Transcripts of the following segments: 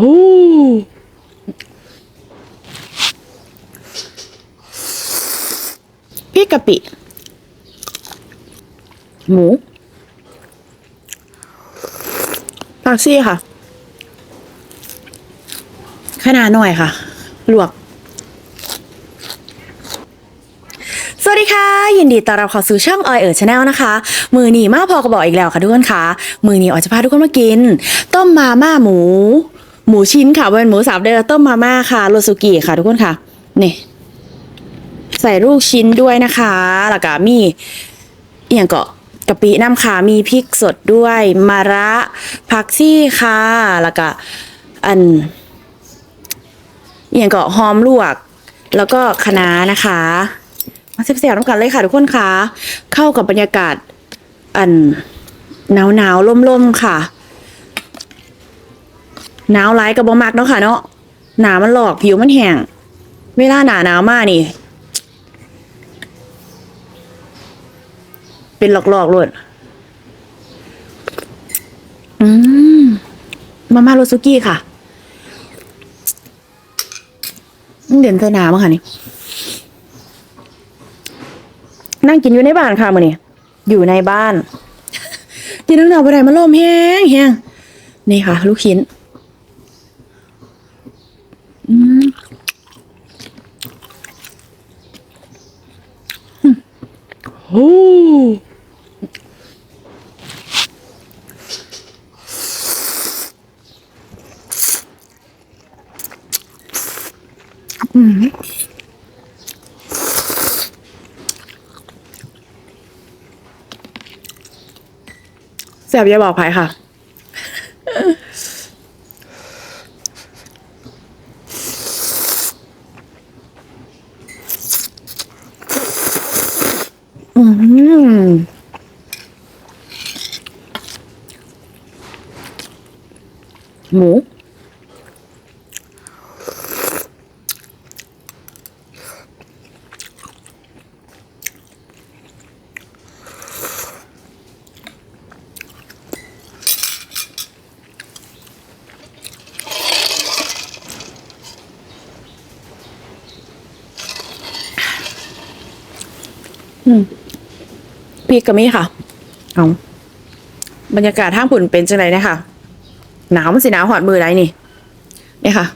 ฮู้พริกะปิ หมูผักซี่ค่ะขนาดหน่อยค่ะ ลวก สวัสดีค่ะ ยินดีต้อนรับเข้าสู่ช่องออยเอ๋อชาแนลนะคะ มือหนีมาพอกระบอกอีกแล้วค่ะทุกคนค่ะ มือหนีออยจะพาทุกคนมากิน ต้มมาม่าหมู หมูชิ้นค่ะเป็นหมูสับเดอต้มมาม่าค่ะโรสุกิค่ะทุกคนค่ะนี่ใส่ลูกชิ้นด้วยนะคะแล้วก็มีอย่างก็กะปิน้ำขามีพริกสดด้วยมะระผักซี่ค่ะแล้วก็อันอย่างก็หอมลวก แล้วก็คะน้านะคะมาเสียบๆน้ำกันเลยค่ะทุกคนค่ะ เข้ากับบรรยากาศ อันหนาวหนาวๆล่มๆค่ะ หนาวร้ายกับบมักเนาะค่ะเนาะหนามันหลอกผิวมันแห้งเวลาหนาหนาวมากนี่ เป็นหลอกๆเลยอืมมาม่าโรซุกี้ค่ะเด่นเธอหนามั้งค่ะนี่ นั่งกินอยู่ในบ้านค่ะมื้อนี้อยู่ในบ้านกินทั้งหนาวไปไหนมาล่มแห้งแห้งนี่ค่ะ ลูกชิ้น อืมโอ้อืมแสบอย่าบอกภัยค่ะ อืม หมูพริกกับมีค่ะ เอาบรรยากาศท่างผุ่นเป็นจังไรเนี่ยค่ะ หนาวมันสิหนาวหอดมือไรนี่เนี่ยค่ะ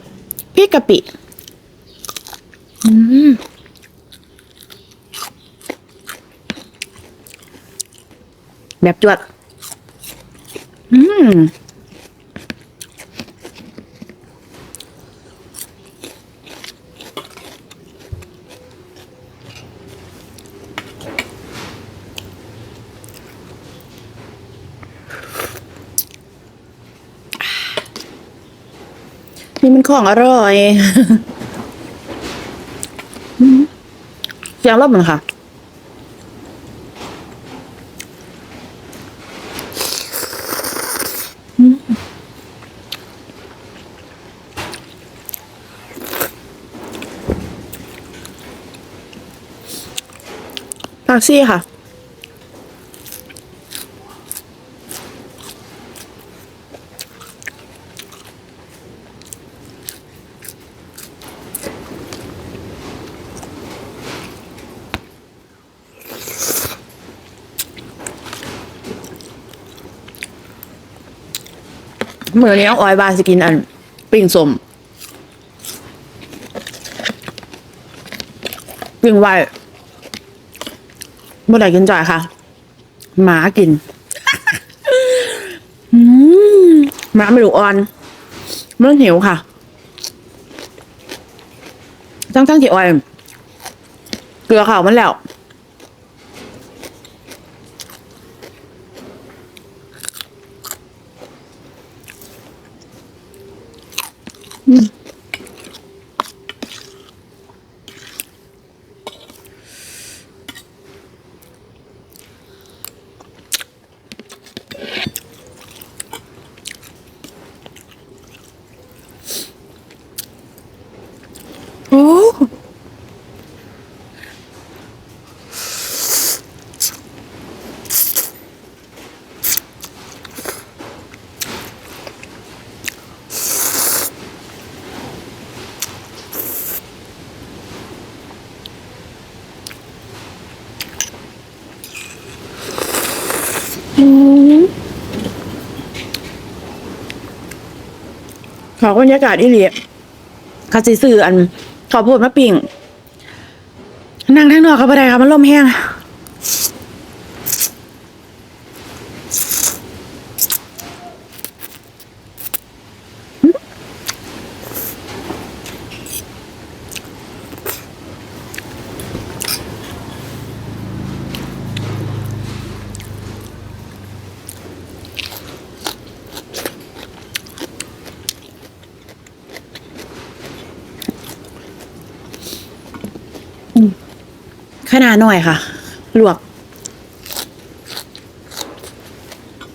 พริกกะปิอืมแบบจวดอืม นี่มันของอร่อยเสียงรอบมือนค่ะอืมผักซี่ค่ะ เมื่อนี้น้องออยบานสกินอัน ปิ้งสมปิ้งไว้เมื่อไหร่กินจ่อยค่ะหมากินหมาไม่ดูอ่อนมันหิวค่ะตั้งตั้งที่ออยเกลือเขาวมันแล้ว โขอบรรยากาศอิเลียคาสิสื่ออันขอพูดมาปิ่งนั่งทั้งนอกกับอะไรค่ะมันล่มแห้ง ขนาดหน่อยค่ะ ลวก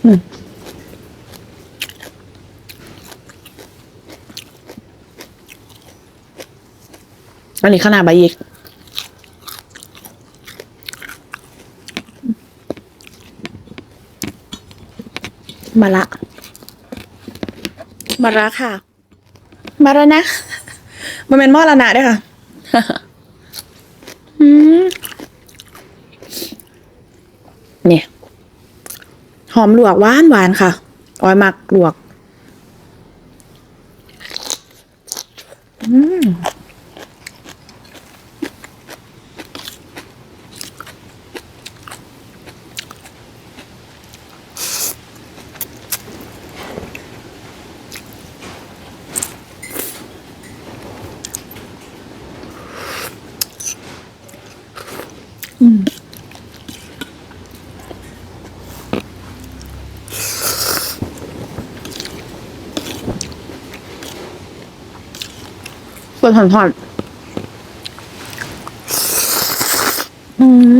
อืมอันนี้ขนาดใบยิกมาละ มาละค่ะ มาละนะ มันเป็นหม้อละนะด้วยค่ะ อืม เนี่ยหอมลวกหวานหวานค่ะ ออยมักลวก อืม เปิดถอนถอนอืม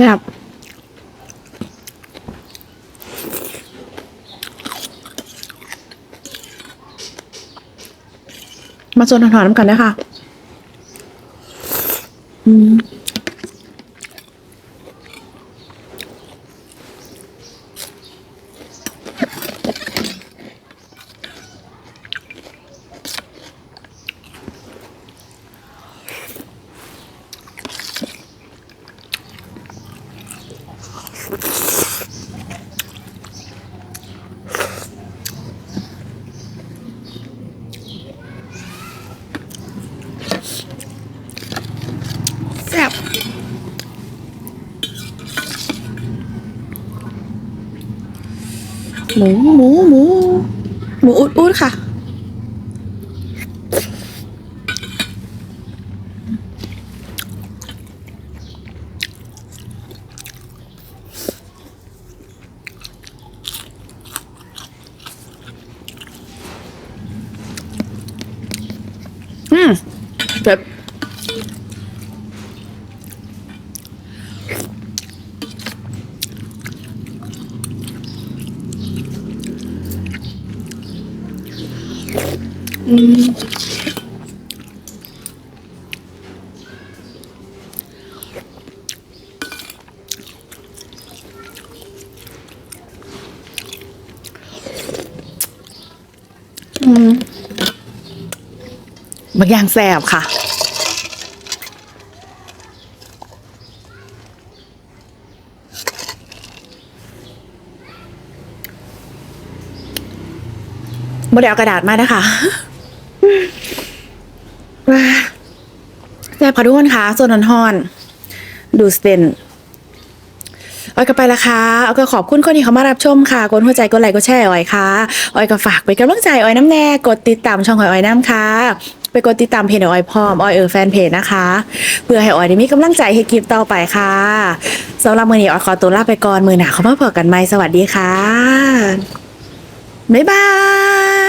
แบบมาส่วนถอนๆน้ำกันนะคะอืม แซ่บ หมูหมูหมูหมูอุดอุดค่ะอืมแบบ บางอย่างแสบค่ะโมเดลกระดาษมานะคะ ว้าแซ่ บค่ะทุกคนคะโซนนฮอนดูสเตนออยก็ไปละค่ะออยก็ขอบคุณคนที่เขามารับชมค่ะกดหัวใจกดไลค์กดแชร์ออยค่ะออยก็ฝากไปกำลังใจออยน้ำแน่กดติดตามช่องของออยน้ำค่ะ ไปกดติดตามเพจออยพร้อมออยเออแฟนเพจนะคะ เพื่อให้ออยได้มีกำลังใจให้คลิปต่อไปค่ะสำหรับมือนี้ออยขอตัวลาไปก่อนมือหนาเขามาพบกันใหม่สวัสดีค่ะบ๊ายบาย